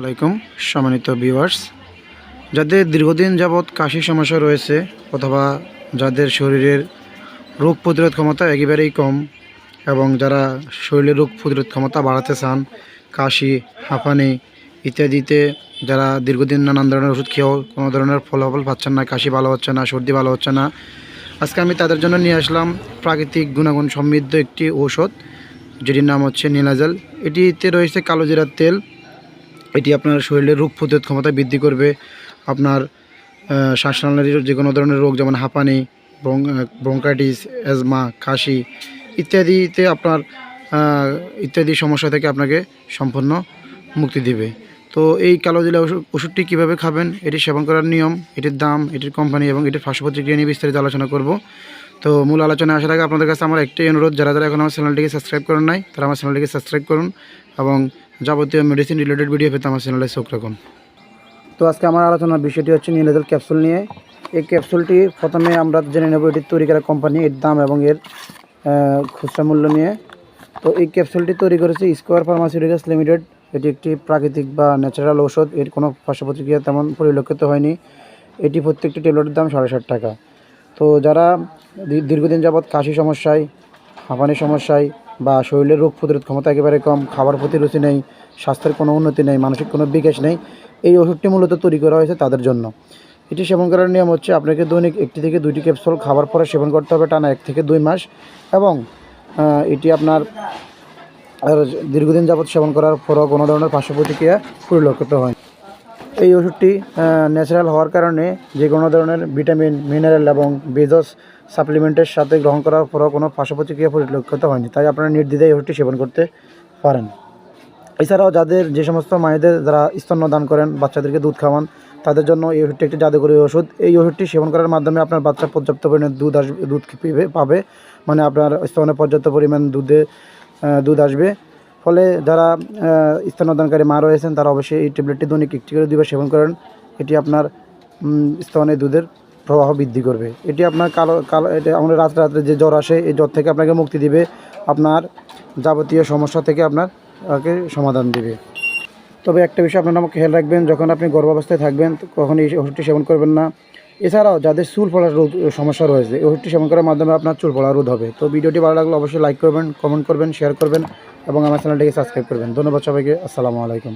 আলাইকুম, সম্মানিত ভিউয়ার্স যাদের দীর্ঘদিন যাবৎ কাশির সমস্যা রয়েছে অথবা যাদের শরীরের রোগ প্রতিরোধ ক্ষমতা একেবারেই কম এবং যারা শরীরের রোগ প্রতিরোধ ক্ষমতা বাড়াতে চান, কাশি, হাঁপানি ইত্যাদিতে যারা দীর্ঘদিন নানান ধরনের ওষুধ খেয়েও কোনো ধরনের ফলাফল পাচ্ছেন না, কাশি ভালো হচ্ছে না, সর্দি ভালো হচ্ছে না, আজকে আমি তাদের জন্য নিয়ে আসলাম প্রাকৃতিক গুণাগুণ সমৃদ্ধ একটি ঔষধ, যেটির নাম হচ্ছে নীলাজাল। এটিতে রয়েছে কালো জিরার তেল এটি আপনার শরীরের রোগ প্রতিরোধ ক্ষমতা বৃদ্ধি করবে, আপনার শ্বাসনালীর যে কোনো ধরনের রোগ যেমন হাঁপানি ব্রঙ্কাইটিস অ্যাজমা, কাশি ইত্যাদিতে আপনার ইত্যাদি সমস্যা থেকে আপনাকে সম্পূর্ণ মুক্তি দিবে। তো এই কালো জিলা ওষুধ, ওষুধটি কীভাবে খাবেন? এটি সেবন করার নিয়ম, এটির দাম, এটির কোম্পানি এবং এটির পার্শ্ব প্রতিক্রিয়া নিয়ে বিস্তারিত আলোচনা করব। তো মূল আলোচনায় আসার আগে আপনাদের কাছে আমার একটাই অনুরোধ, যারা যারা এখন আমার চ্যানেলটিকে সাবস্ক্রাইব করেন নাই, তারা আমার চ্যানেলটিকে সাবস্ক্রাইব করুন এবং যাবতীয় মেডিসিন রিলেটেড ভিডিও পেতে আমার চ্যানেলে চোখ রাখুন। তো আজকে আমার আলোচনার বিষয়টি হচ্ছে নীলাজল ক্যাপসুল নিয়ে। এই ক্যাপসুলটি প্রথমে আমরা জেনে নেব এটি তৈরি করা কোম্পানি এর দাম এবং এর খুচরা মূল্য নিয়ে। তো এই ক্যাপসুলটি তৈরি করেছে স্কোয়ার ফার্মাসিউটিক্যালস লিমিটেড এটি একটি প্রাকৃতিক বা ন্যাচারাল ঔষধ, এর কোনো পার্শ্ব প্রতিক্রিয়া তেমন পরিলক্ষিত হয়নি। এটি প্রত্যেকটি ট্যাবলেটের দাম সাড়ে ষাট টাকা। তো যারা দীর্ঘদিন যাবৎ কাশি সমস্যায় হাঁপানির সমস্যায় বা শরীরের রোগ প্রতিরোধ ক্ষমতা একেবারে কম, খাবার প্রতি রুচি নেই, স্বাস্থ্যের কোনো উন্নতি নেই, মানসিক কোনো বিকাশ নেই, এই ওষুধটি মূলত তৈরি করা হয়েছে তাদের জন্য। এটি সেবন করার নিয়ম হচ্ছে আপনাকে দৈনিক একটি থেকে দুইটি ক্যাপসুল খাবার পরে সেবন করতে হবে টানা এক থেকে দুই মাস এবং এটি আপনার দীর্ঘদিন যাবৎ সেবন করার পরও কোনো ধরনের পার্শ্ব প্রতিক্রিয়া পরিলক্ষিত হয় এই ওষুধটি ন্যাচারাল হওয়ার কারণে যে কোনো ধরনের ভিটামিন মিনারেল এবং বেজস সাপ্লিমেন্টের সাথে গ্রহণ করার পরও কোনো পার্শ্ব প্রতিক্রিয়া পরিলক্ষিত হয়নি। তাই আপনারা নির্দ্বিধায় এই ওষুধটি সেবন করতে পারেন। এছাড়াও যাদের যে সমস্ত মায়েদের যারা স্তন্যদান করেন, বাচ্চাদেরকে দুধ খাওয়ান, তাদের জন্য এই ওষুধটি একটি জাদুকরী ওষুধ। এই ওষুধটি সেবন করার মাধ্যমে আপনার বাচ্চা পর্যাপ্ত পরিমাণে দুধ আসবে দুধ পাবে। মানে আপনার স্তনে পর্যাপ্ত পরিমাণ দুধে দুধ আসবে। ফলে যারা আহ, স্তন্যদানকারী মা রয়েছেন তারা অবশ্যই এই ট্যাবলেটটি দৈনিক একটি করে দুইবার সেবন করেন। এটি আপনার স্তনে দুধের প্রবাহ বৃদ্ধি করবে। এটি আপনার কালো কালো এটা আমাদের রাত্রে রাত্রে যে জ্বর আসে এই জ্বর থেকে আপনাকে মুক্তি দিবে আপনার যাবতীয় সমস্যা থেকে আপনার সমাধান দিবে। তবে একটা বিষয় আপনারা আমাকে খেয়াল রাখবেন যখন আপনি গর্ভাবস্থায় থাকবেন কখনো এই ওষুধটি সেবন করবেন না। এছাড়াও যাদের চুল পড়ার রোধ সমস্যা রয়েছে ওষুধটি সেবন করার মাধ্যমে আপনার চুল পড়া রোধ হবে। তো ভিডিওটি ভালো লাগলে অবশ্যই লাইক করবেন কমেন্ট করবেন শেয়ার করবেন। এবং আমার চ্যানেলটিকে সাবস্ক্রাইব করবেন। ধন্যবাদ সবাইকে। আসসালামু আলাইকুম।